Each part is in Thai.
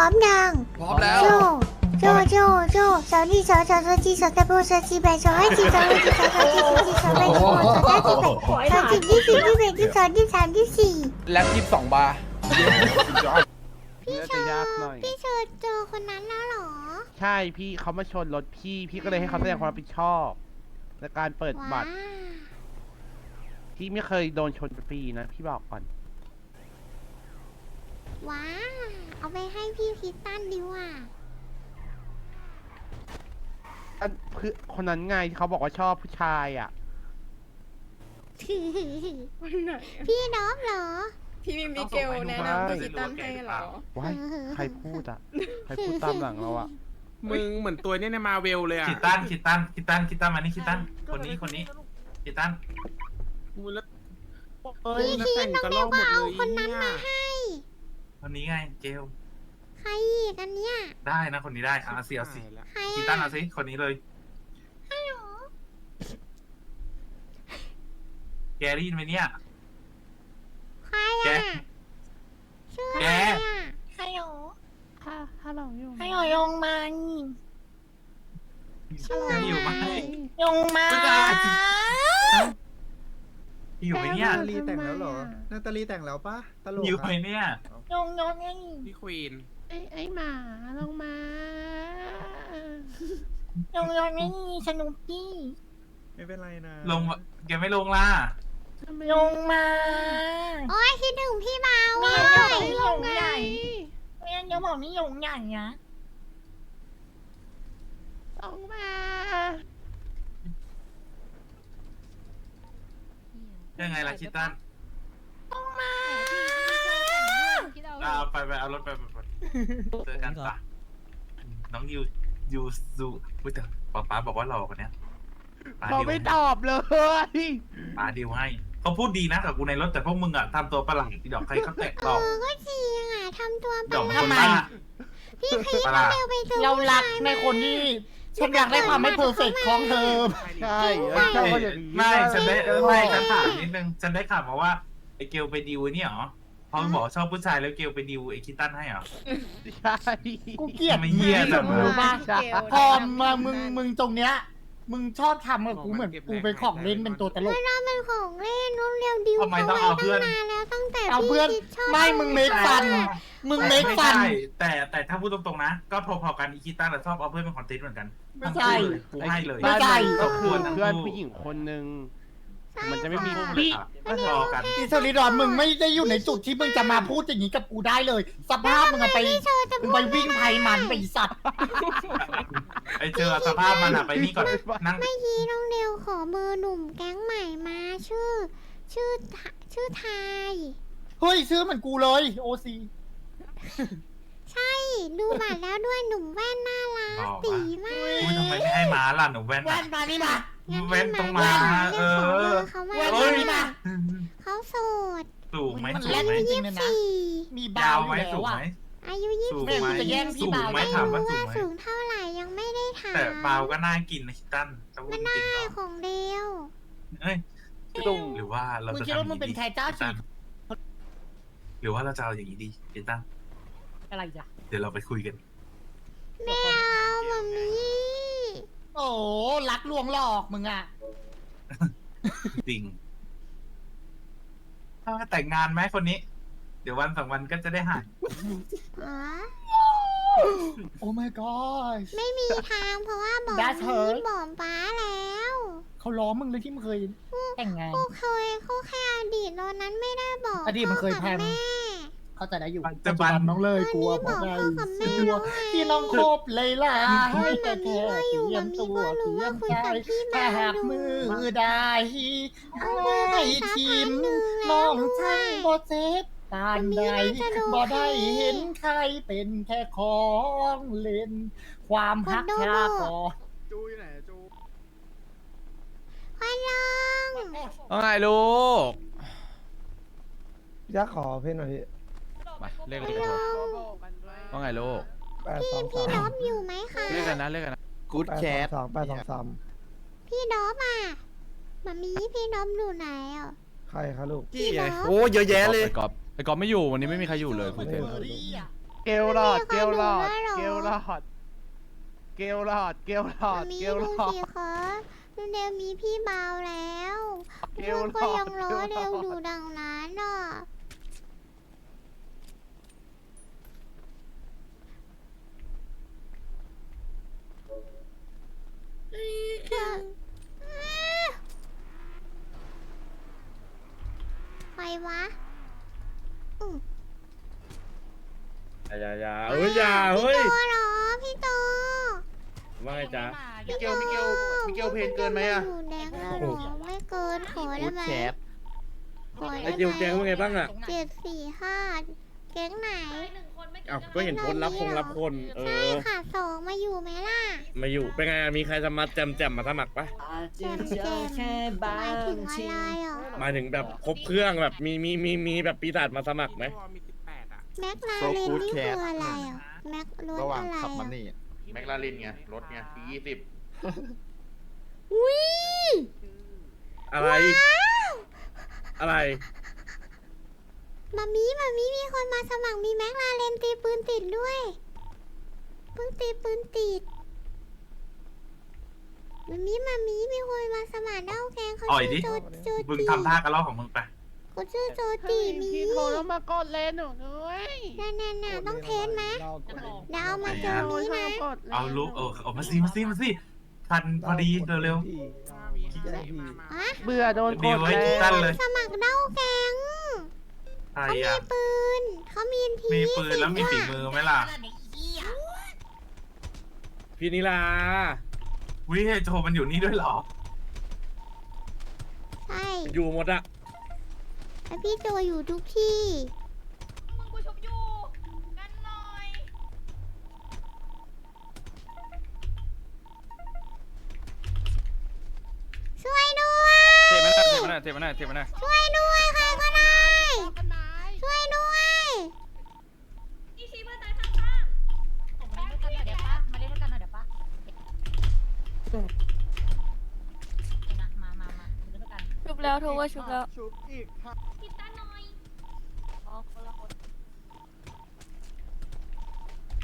ร้อมยังพร้อมแล้ว โจโจโจโจสาวนี่สาวสาวสาวจีสาวตะโบสาวจีแบสาวให้จีสาวให้จีสาวสาวจีสาวจีสาวแบสาวสาวจีแบสาวจีที่สี่ที่แบที่สองที่สามที่สี่แล็บยี่สิบสองบาร์พี่เชอพี่เชอเจอคนนั้นแล้วเหรอ ใช่พี่เขามาชนรถพี่ พี่ก็เลยให้เขาแสดงความรับผิดชอบในการเปิดบัว้าตร พี่ไม่เคยโดนชนฟรีนะ พี่บอกก่อน ว้า เอาไปให้พี่คิตตันดีว่าอันคือคนนั้นไงที่เขาบอกว่าชอบผู้ชายอะพี่น้องเหรอ พี่มีมิเกลแนะนำพี่คิตตันให้เหรอ ว้ายใครพูดอะ ใครพูดตามหลังเราอะ มึงเหมือนตัวเนี้ยในมาเวลเลยอะคิดตันคิดตันคิดตันคิดตันมานี่คิดตันคนนี้คนนี้คิดตันมึงแล้วเอ้ยแล้วแต่งกระลอกหมดเลยคนนั้นมาให้ คนนี้ไงเกลใครอีกอันเนี้ยได้นะคนนี้ได้เอาสิเอาสิใครคิดอะตันเอาสิคนนี้เลยฮัลโหลแกได้ยินไหมเนี่ย ใครแก อะชื่ออะไรแกอะฮัลโหลค่ะฮัลโหลอยู่ฮัลโหลยงมันยังอยู่ไหม ยงมาไม่ได้ อยู่ไหมเนี่ย นาตาลีแต่งแล้วเหรอ นาตาลีแต่งแล้วปะตลกอยู่อะไหมเนี่ยย งยงไงพี่ควีนไอ้ไอ้หมาลงมายงยงไงสนุกปี้ไม่เป็นไรนะลงแกไม่ลงล่ะยงมาโอ้ยคิดถึงพี่เบาไม่อะยงไม่ยงใหญ่ไม่งั้นเดี๋ยวบอกนี่ยงใหญ่นะลงมายังไงล่ะคิดตันยงมา เอาไปไปเอารถไปไปไปเจอกันปะน้องยูยูซูพูดแต่ป๊าป๊าบอกว่าหล่อคนเนี้ยป๊เขาดิวไม่ให้ตอบเลย ป๊าดิวให้เขาพูดดีนะกับกูในรถแต่พวกมึงอะทำตัวประหลาดอีดอกใครเขาแตกเอตอกอก็จริงอะทำตัวดอกเป็นมันคนบ้า พี่คิดประหลาด เร็วไปเจอเรารักผู้ชยในคนที่ฉันอยากได้ความไม่เพอร์เฟกต์ของเธอ ใช่ไอ้เจ้าก็อย่างนี้ไม่ฉันได้เออไม่ฉันถามนิดนึงฉันได้ข่าวมาว่าไอเกลไปดิวไอ้นี่เหรอ พอบอกชอบผู้ชายแล้วเกลไปดิวไอคิตตันให้เหรอ ใช่กูเกลียดทำไมเหี้ยจังวะ รู้ปะใช่พอมามึงมึงตรงเนี้ย มึงชอบทำกับกูเหมือนกูเป็นของเล่นเป็นตัวตลกเราเป็นของเล่นนุ่นเร็วดิวทำไมต้องเอาเพื่อนตั้งนานแล้วตั้งแต่เอาเพื่อน พี่คิดชอบไม่มึงเมคฟัน มึงเมคฟันไใช่แต่แต่ถ้าพูดตรงๆนะ ก็พอๆกันอีคิตตันชอบเอาเพื่อนเป็นคอนเทนต์เหมือนกันไม่ใช่กูให้เลยไม่ใช่ ก็คือทั้งคู่เพื่อนผู้หญิงคนหนึ่ง มันจะไม่มีคู่พี่เลยค่ะพอกันอีสลิดอนมึงไม่ได้อยู่ในจุดที่มึงจะมาพูดอย่างนี้กับกูได้เลย สภาพมึงอะไปพี่เชอจะมึงพูไปดวิ่งไพมันไปอีสัตว์ไอเจอสภาพมันอะไปนี่ก่อนนั่งเมื่อกี้น้องเร็วขอเบอร์หนุ่มแก๊งใหม่มาชื่อ ชื่อทะชื่อไทย เฮ้ยซื้อเหมือนกูเลยโอซีใช่ ดูบัตรแล้วด้วยหนุ่มแว่นน่ารักอ๋อตีมากอุ้ยทำไมไม่ให้ม้าล่ะหนูแว่นแว่อะนมานี่มา งั้นแว่นต้องให้มาเรียกขอเบอเออร์เขามาแว่นเอ้มายนี่มา เขาโสดสูงไหมมันสูแล่งนไหมจริงๆเลยนะ สี่มีบายาววอไหมยู่แล้สูวงอะไหมอายุยี่สูสิงบไหมจะแย่งพี่สูงบาว ไหมไม่ถามรู้ว่าสูว่างไหมสูงเท่าไหร่ยังไม่ได้ถามแต่บาวก็น่ากินนะคิตตันจะพูดมันจน่าริงๆก็ของเดียวเอ้ยตุ้งหรือว่าเรามึงจะคิดว่ามึงเป็นทำใครเจ้าฉีดหรือว่าเราจะเอาอย่างนี้ดีคิตตันอะไรจ้ะเดี๋ยวเราไปคุยกัน ไม่เอาแบบนี้โอ้รักลวงหลอกมึงอะ จริงถ้าแต่งงานไหมคนนี้ เดี๋ยววันสองวันก็จะได้หายอ๋อโอ้ my god ไม่มีทางเพราะว่าบอก That's her นี้บอกป้าแล้วเขาล้อมึงเลยที่มึงเคยแต่งงาน กูเคยเขาแค่อดีตตอนนั้นไม่ได้บอกอดีตมันเคยพ่อแพกับงแม่ เข้าใจได้อยู่ปัจจุบัน น้องเลยกลัวเพบอราะกไงพ่อกับแม่กลัวแล้วไงที่น้องโคบเลยล่ะให้แต่แค่มันมีว่าอยู่เตรียมตัวมันมีเตรีว่ายมรู้ใจว่าคุยกับพี่ถ้ามาหากอยู่มือได้เอาให้เงินทีมสักพักหนึ่งแล้วน้องด้วยช่างบ่เจ็บปานใดมันมีน่าจะดูบ่ได้แค่เห็นใครเป็นแค่ของเล่น ความฮักคนดูชาก่อนจูอยู่ไหนจูควันลงว่าไงลูกยักษ์ขอเพลงหน่อยพี่ มาเล่นกันเลยว่าไงลูกแปดสองพี่สามดอบอยู่ไหมคะเล่นกันนะเล่นกันนะกู๊ดแปดแคสองทสองแปดสองสามพี่ดอบอะมามีพี่ดอบอยู่ไหนอะ ใครคะลูก พี่ไงพี่น้องโอ้เยอะแยะเลยไอ้กอบไอ้กอบไม่อยู่วันนี้ไม่มีใครอยู่เลยคุยไม่เต็มเบอร์รี่อะเกลหลอดเกลหลอดไม่มีใครเกลดูหลแล้วอเหรอด เกลหลอด เกลหลอดมีเกลดูหลอดสิคะดูเดวมีพี่เบาแล้วเกเดลวหลก็อดยังล้อเกเดลวหลอดอยู่ดังนั้นอะใครวะอืม อย่าอย่าเฮ้ยอย่าเฮ้ยพี่โตเหรอพี่โตว่าไงจ๊ะมิเกลมิเกลมิเกลเพนเกินไหมอะยู่แดงแล้วเหรอไม่เกินขอได้ไหมขอไอ้ได้เจียวไหแกงมว่าไงบ้างอะเจ็ดสี่ห้าแก๊งไหน อ้าวก็เห็นคนรับคงรับคนเอใช่อค่ะสองมาอยู่ไหมล่ะมาอยู่เป็นไงอะมีใครจะมาแจมแจมมาสมัครปะแจมแจมหมายถึงอะไรอะหมายถึงแบบครบเครื่องแบบมีมีมีมีแบบปีศาจมาสมัครไหมมีสิบ แปดอะแม็กลาเรนนี่คืออะไรอะแม็กรถระหว่างอะไรขับมาอะนี่แมคลาเรนไง รถไงทียี่สิบอุ้ยอะไร อะไร มามีมามีมีคนมาสมัครมีแม็กลาเรนตีปืนติดด้วยเพิ่งตีปืนติดมามีมามีมีคนมาสมัครเด้าแกงเขาอ่อยดิ ชื่อโจโจมึงตีทำท่ากระลอกของมึงไป เขาชื่อโจตีมีพี่โทรแล้วมากดเลนหนูด้วยนั่นนั่นน่ะต้องเทสไหมเดี๋ยวเอามาเจอโทรนี้ชอนะบกดลนเอาลูกเออเอามาสิมาสิมาสิทันพอดีเร็วอะเบื่อโดนกเดี๋ยดวไว้แล้ตั้วนเลย สมัครเด้าแกงๆใครเขามีอะปืนเขามีทีมีปืนแล้วมีฝีมือไหมล่ะพี่นิลาวิโจมันอยู่นี่ด้วยเหรอ ใช่อยู่หมดอะ แล้วพี่โจอยู่ทุกที่ มึงกูชุบอยู่ กันหน่อย ช่วยด้วย เทมันหน่อยเทมันหน่อยเทมันหน่อยเทมันหน่อยช่วยด้วยใครก็ได้ ช่วยด้วย อีชีเพื่อนตายข้างๆผมมาเล่นด้วยกันหน่อยเดี๋ยวปะมาเล่นด้วยกันหน่อยเดี๋ยวปะเดี๋ยวนะมามามาเล่นด้วยกัน ชุบ แล้วโทรว่าชุบแล้วชุบอีกค่ะคิดตาหน่อยอ๋อคนละคน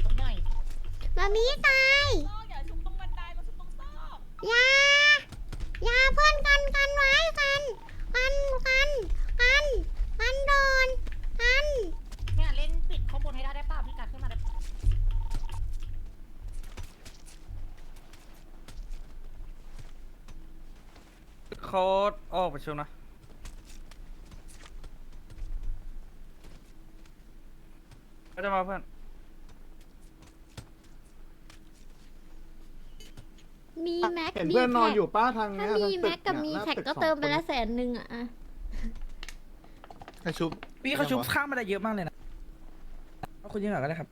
ผมหน่อยมามีตายซอกอย่าชุบตรงบันไดมาชุบตรงซอกอยาอยาเพื่อนกันกันไว้กัน กันกันกันกันโดน โค้ดออกประชุมนะ ก็จะมาเพื่อน มีแม็กเห็นเพื่อนนอนอยู่ป้าทางถ้าเนี้ยมีทางแม็กกับตึมีนี่ยหน้าแท็กตึก็สองเติมไปคนละแสนหนึ่งอะอะให้ชุบ พี่เขาชุบข้ามมาได้เยอะมากเลยนะเอาคุณยิงหน่อยก็ได้ครับ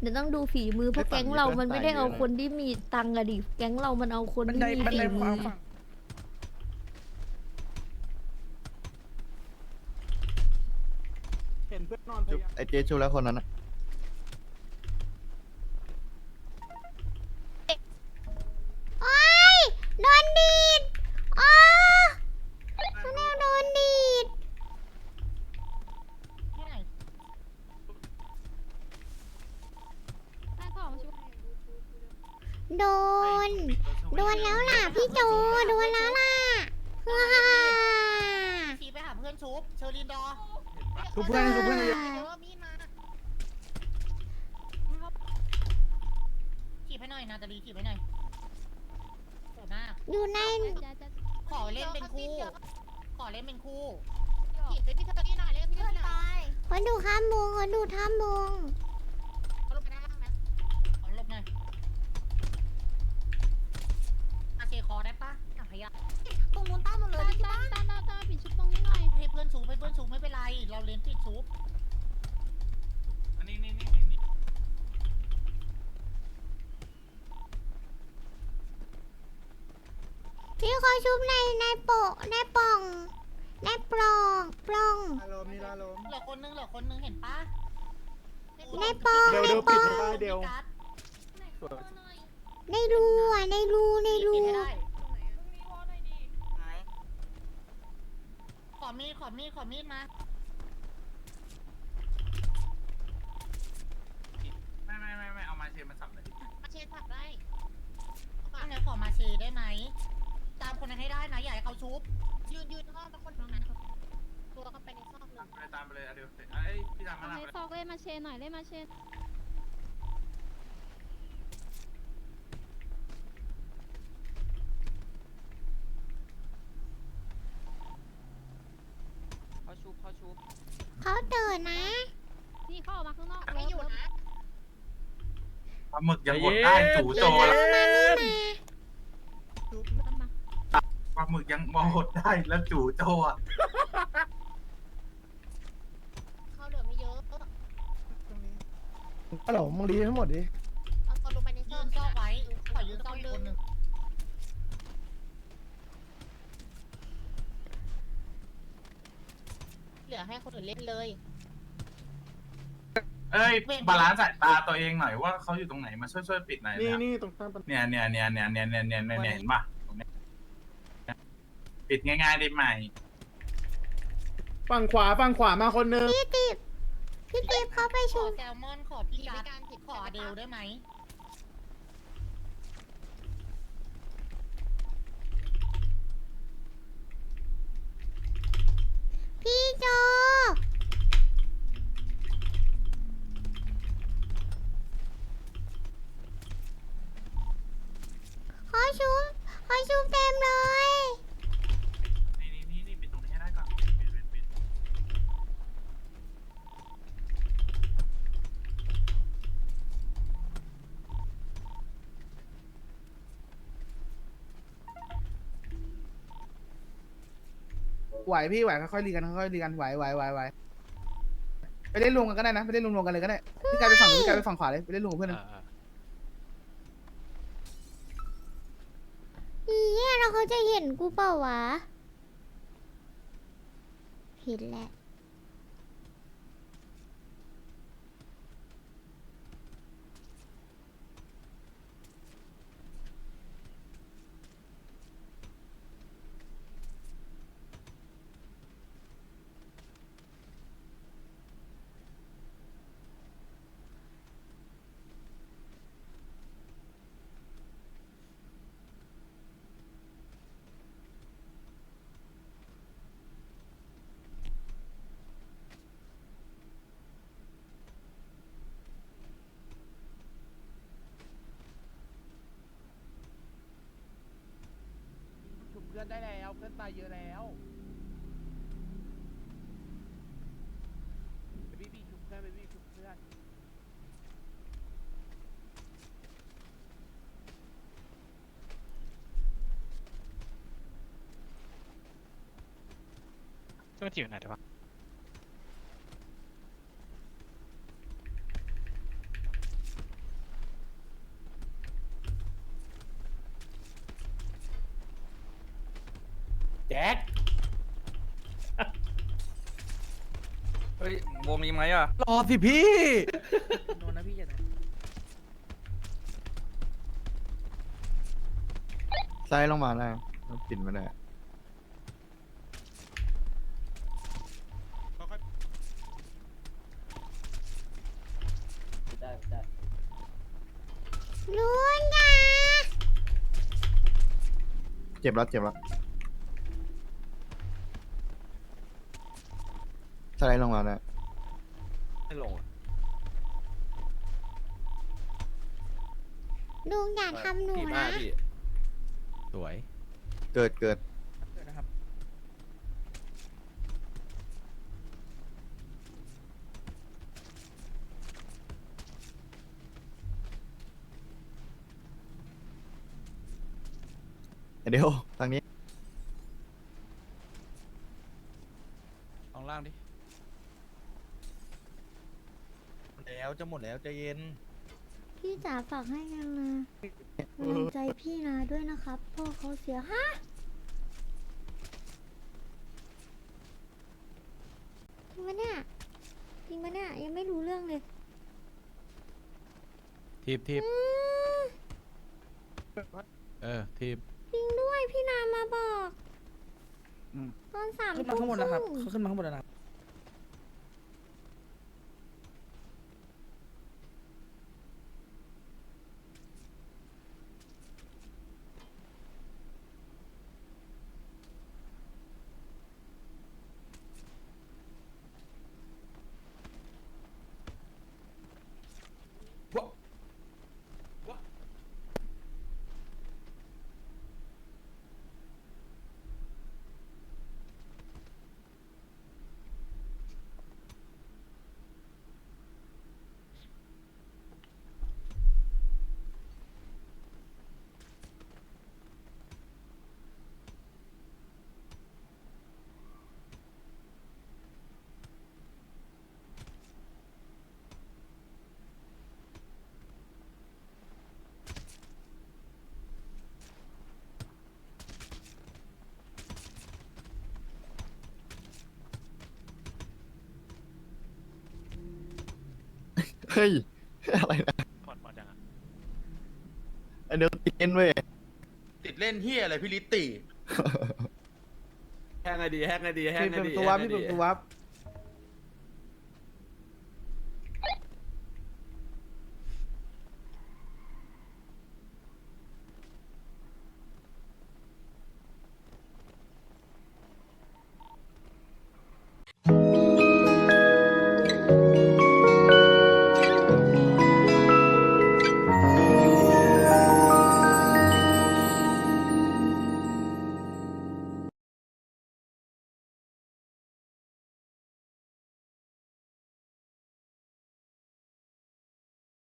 เดี๋ยวต้องดูฝีมือเพราะแก๊งเรามันไม่ได้เอาคนที่มีตังค์อะดิแก๊งเรามันเอาคนบันที่ไดมีบันฝีไดมืขวาอฝั่งเห็นเพื่อนนอนพยายาม ไอเจชูแล้วคนนั้นอะโอ้ยโดนดีดอ๋อเขาแนวโดนดีด ที่ไหน โด นโดนแล้วล่ะพี่โจโดนแล้วล่ะฮ่าฮ่าชีไปหาเพื่อนชุบเชอรีนดอชุบเพื่อนชุบเพื่อนเยอะเยอะมีดมาขี่ไปหน่อยนาตาลีขี่ไปหน่อยโหดมาก อยู่ในขอเล่นเป็นคู่ ขอเล่นเป็นคู่ขี่ไปพี่เธอที่หน่อยเล่นพี่เธอที่หน่อยคนดูข้ามวงคนดูท่ามวง เขาลงไปด้านล่างนะขอหลบหน่อยอาเชคอได้ปะอะพยา ตรงนู้นตั้งหมดเลยที่บ้านตั้งตั้งตั้งปิดชุบตรงนี้หน่อยให้เพื่อนชูงให้เพื่อนชูงไม่เป็นไร เราเล่นปิดชุบอันนี้นี่นี่นี่พี่เขาชุบในในโปะในป่องในปล่องปล่อง อารมณ์นี่ลารมณ์เหลือคนนึงเหลือคนนึงเห็นปะในปล่องเดี๋ยวในเดี๋ยวปปิล่ดองให้ได้เดี๋ยว ในรูอะในรูในรู ปิดให้ได้ ขอมีขอมีขอมีมาไม่ไม่ไม่ไม่เอามาเชนมาสับเลยมาเชดผับได้ปะเนี่ยขอมาเชได้ไหม ตามคนนั้นให้ได้นะอย่าให้เขาชุบ ยืนยืนห้องตคนตรงนั้นตัวเขาไปในซอกเลตามยไปตามไปเลยอะเดี๋ยวไอ้พี่ตามมาเหน้าไปไม้เลยอกเล่มาเชนหน่อยเล่มาเชนาหมึกยังอดได้จู่โจแล้วมานี่มามาปลาหมึกยังมองอดได้แล้วจู่โจอะเขาเหลือไม่เยอะฮัลโหลมึงรีทั้งหมดดิเอาคนลงไปในซอกซอกไว้ขอยืนซอกดึงเหลือให้คนอื่นเล่นเลย เอ้ยบาลานซ์สายตาตัวเองหน่อยว่าเขาอยู่ตรงไหนมาช่วยช่วยๆปิดหน่อยนี่นะนี่ตรงข้ามปันเนี่ยเนี่ยเนี่ยเนี่ยเนี่ยเนี่ยเนี่ยเนี่ยเห็นปะตรงเนี้ยปิดง่ายๆได้ไหมฝั่งขวาฝั่งขวามาคนนึงพี่ติบพี่ติบเขาไปขชุอมแซลมอนขอพี่การขออเดลได้ไหมพี่โจเขาชุ มเขาชุมเต็มเลย นี่นี่นี่นี่ปิดตรงนี้ให้ได้ก่อนปิดปิดปิดเไหวพี่ไหวค่อยๆรีกันค่อยๆรีกันไหวไหวไหวไหวไปเล่นรวมกันก็ได้นะไปเล่นรวมๆกันเลยก็ได้พี่กายไปฝั่งนู้นพี่กายไปฝั่งขวาเลยไปเล่นรวมกับเพื่อนนะอี เขาจะเห็นกูเปล่าวะ เห็นแหละ อนได้แล้วเพื่อนตายเยอะแล้วเบบี้ชุบเพื่อนเบบี้ชุบเพื่อนเจ้าที่อยู่ไหนเดี๋ยววะ แจ็ค เฮ้ย วงมีไหม อะรอสิพี่ โดนนะพี่อย่านะไล่ลงมาได้ปิดมาได้ลุนจ้าเจ็บแล้วเจ็บแล้วสไลด์ลงมาได้ ไม่ลงอะลุงอย่าทำหนูพี่มานะ พี่สวย เกิดเกิดนะครับเดี๋ยวทางนี้ ลองล่างดิ แล้ว จะหมดแล้วใจเย็น พี่จ๋าฝากให้ยังนะกำลังใจพี่นะด้วยนะครับ พ่อเขาเสียฮะจริงปะเนี่ยจริงปะเนี่ยยังไม่รู้เรื่องเลยทีบทีบอืมเออทีบจริงด้วยพี่นามาบอก อืม ตอนสามขึ้นมาข้างบนนะครับทุ่มเขาขึ้นมาข้างบนแล้วนะพ เฮ้ย อะไรนะไอเดี๋ยวติดเอ็นเว้ย ติดเล่นเฮียอะไรพี่ลิตติแฮกไงดีแฮกไงดีแฮกพี่ไงเปิดดีตัววับพี่เปิดตัววับ